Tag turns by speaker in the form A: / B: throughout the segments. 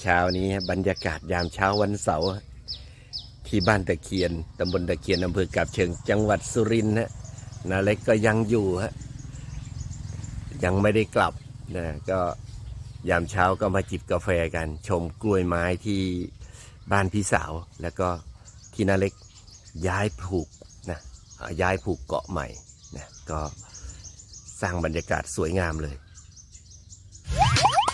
A: เช้านี้บรรยากาศยามเช้าวันเสาร์ที่บ้านตะเคียนตำบลตะเคียนอำเภอกาบเชิงจังหวัดสุรินทร์ฮะนาเล็กก็ยังอยู่ฮะยังไม่ได้กลับนะก็ยามเช้าก็มาจิบกาแฟกัน ชมกล้วยไม้ที่บ้านพี่สาว แล้วก็ที่นาเล็กย้ายผูกนะย้ายผูกเกาะใหม่นะก็สร้างบรรยากาศสวยงามเลย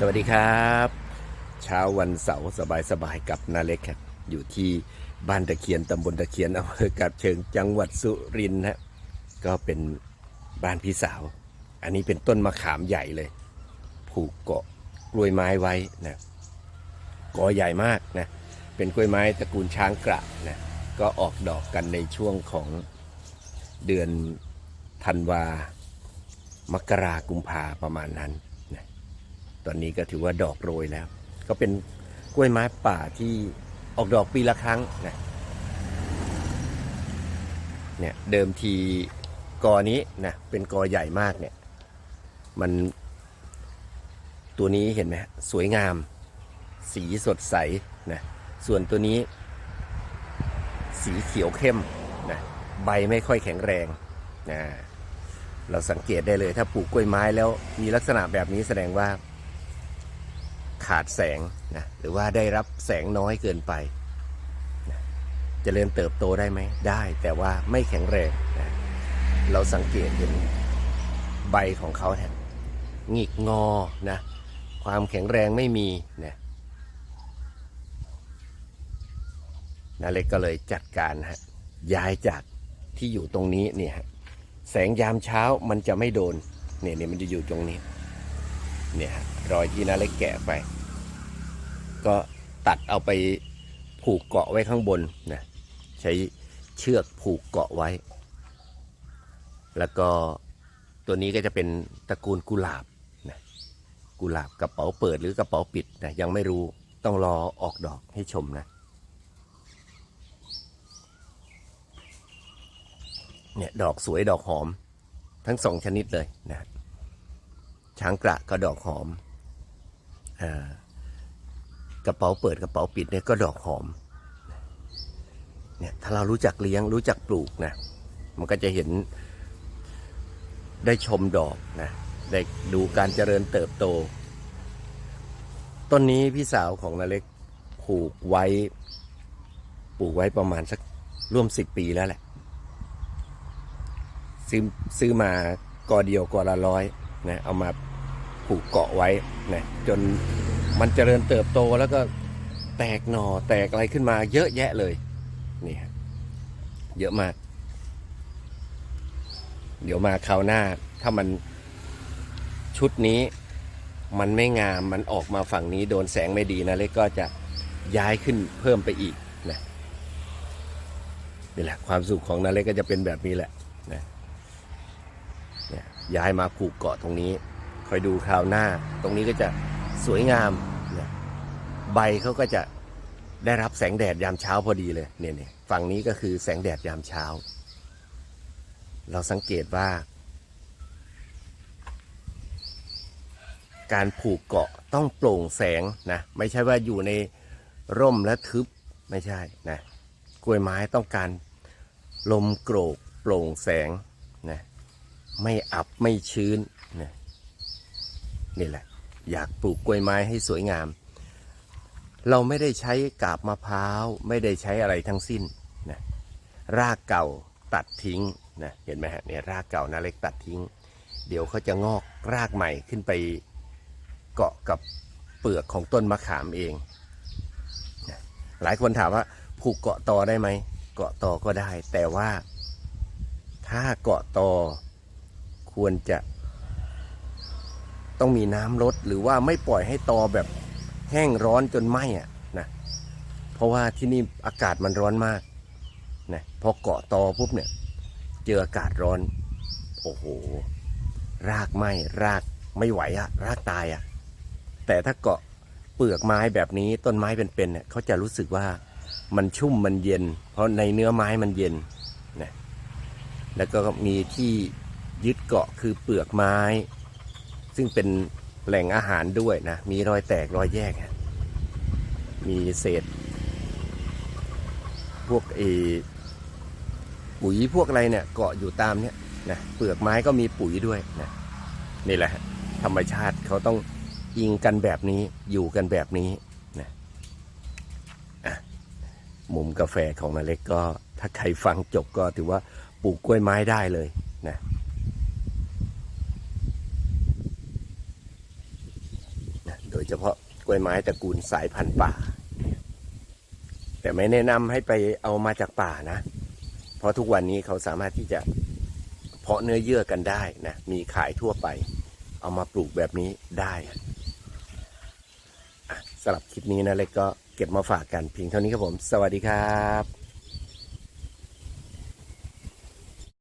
A: สวัสดีครับ เช้าวันเสาร์สบายๆกับนาเล็กครับ อยู่ที่บ้านตะเคียนตำบลตะเคียนอำเภอกับเชิงจังหวัดสุรินทร์ฮะก็เป็นบ้านพี่สาว อันนี้เป็นต้นมะขามใหญ่เลย ผูกเกาะกล้วยไม้ไว้นะกอใหญ่มากนะเป็นกล้วยไม้ตระกูลช้างกระนะก็ออกดอกกันในช่วงของเดือนธันวามกรากุมภาประมาณนั้น ตอนนี้ก็ถือว่าดอกโรยแล้ว ก็เป็นกล้วยไม้ป่าที่ออกดอกปีละครั้งนะเนี่ยเดิมทีกอนี้นะเป็นกอใหญ่มากเนี่ย มันตัวนี้เห็นไหมสวยงาม สีสดใสนะส่วนตัวนี้สีเขียวเข้มนะใบไม่ค่อยแข็งแรงนะเราสังเกตได้เลยถ้าปลูกกล้วยไม้แล้วมีลักษณะแบบนี้แสดงว่า ขาดแสงนะหรือว่าได้รับแสงน้อยเกินไปนะเจริญเติบโตได้ไหมได้แต่ว่าไม่แข็งแรงนะเราสังเกตเห็นใบของเขาแทนหงิกงอนะความแข็งแรงไม่มีนะนาเล็กก็เลยจัดการฮะย้ายจากที่อยู่ตรงนี้เนี่ยแสงยามเช้ามันจะไม่โดนเนี่ยเนี่ยมันจะอยู่ตรงนี้เนี่ยรอยที่นาเล็กแกะไป ก็ตัดเอาไปผูกเกาะไว้ข้างบนนะใช้เชือกผูกเกาะไว้ แล้วก็ตัวนี้ก็จะเป็นตระกูลกุหลาบนะกุหลาบกระเป๋าเปิดหรือกระเป๋าปิดนะยังไม่รู้ต้องรอออกดอกให้ชมนะเนี่ยดอกสวยดอกหอม ทั้งสองชนิดเลยนะช้างกระก็ดอกหอมอา กระเป๋าเปิดกระเป๋าปิดเนี่ยก็ดอกหอมเนี่ยถ้าเรารู้จักเลี้ยงรู้จักปลูกนะ มันก็จะเห็นได้ชมดอกนะ ได้ดูการเจริญเติบโต ต้นนี้พี่สาวของนาเล็กปลูกไว้ ปลูกไว้ประมาณสักร่วมสิบปีแล้วแหละ ซื้อซื้อมากอเดียวกอละร้อยนะ เอามาผูกเกาะไว้นะจน มันเจริญเติบโตแล้วก็แตกหน่อแตกอะไรขึ้นมา เยอะแยะเลยนี่เยอะมาก เดี๋ยวมาคราวหน้า ถ้ามันชุดนี้ มันไม่งามมันออกมาฝั่งนี้โดนแสงไม่ดีนะเล็กก็จะย้ายขึ้นเพิ่มไปอีกนะนี่แหละ ความสุขของนาเล็กก็จะเป็นแบบนี้แหละนี่ยย้ายมาผูกเกาะตรงนี้ คอยดูคราวหน้า ตรงนี้ก็จะ สวยงามเนี่ยใบเขาก็จะได้รับแสงแดดยามเช้าพอดีเลยเนี่ยเนี่ยฝั่งนี้ก็คือแสงแดดยามเช้า เราสังเกตว่า การผูกเกาะต้องโปร่งแสงนะไม่ใช่ว่าอยู่ในร่มและทึบไม่ใช่นะกล้วยไม้ต้องการลมโกรกโปร่งแสงนะไม่อับไม่ชื้นนะนี่แหละ อยากปลูกกล้วยไม้ให้สวยงาม เราไม่ได้ใช้กาบมะพร้าว ไม่ได้ใช้อะไรทั้งสิ้นนะรากเก่าตัดทิ้งนะเห็นไหมฮะเนี่ยรากเก่านาเล็กตัดทิ้ง เดี๋ยวเขาจะงอกรากใหม่ขึ้นไปเกาะกับเปลือกของต้นมะขามเองนะหลายคนถามว่าผูกเกาะตอได้ไหมเกาะตอก็ได้ แต่ว่าถ้าเกาะตอควรจะ ต้องมีน้ำลดหรือว่าไม่ปล่อยให้ตอแบบแห้งร้อนจนไหม้อะนะเพราะว่าที่นี่อากาศมันร้อนมากนะพอเกาะตอปุ๊บเนี่ย เจออากาศร้อน โอ้โห รากไหม้รากไม่ไหวอะรากตายอะแต่ถ้าเกาะเปลือกไม้แบบนี้ต้นไม้เป็นๆเนี่ยเขาจะรู้สึกว่ามันชุ่มมันเย็น เพราะในเนื้อไม้มันเย็นนะแล้วก็มีที่ยึดเกาะคือเปลือกไม้ ซึ่งเป็นแหล่งอาหารด้วยนะ มีรอยแตกรอยแยก มีเศษ พวกเอปุ๋ยพวกอะไรเนี่ยเกาะอยู่ตามเนี่ยนะเปลือกไม้ก็มีปุ๋ยด้วยนะนี่แหละธรรมชาติเขาต้องอิงกันแบบนี้อยู่กันแบบนี้นะมุมกาแฟของนาเล็กก็ถ้าใครฟังจบก็ถือว่าปลูกกล้วยไม้ได้เลยนะนะโด ยเฉพาะกล้วยไม้ตระกูลสายพันธุ์ป่า แต่ไม่แนะนำให้ไปเอามาจากป่านะ เพราะทุกวันนี้เขาสามารถที่จะเพาะเนื้อเยื่อกันได้นะ มีขายทั่วไป เอามาปลูกแบบนี้ได้สำหรับคลิปนี้นะเล็กก็เก็บมาฝากกันเพียงเท่านี้ครับผม สวัสดีครับ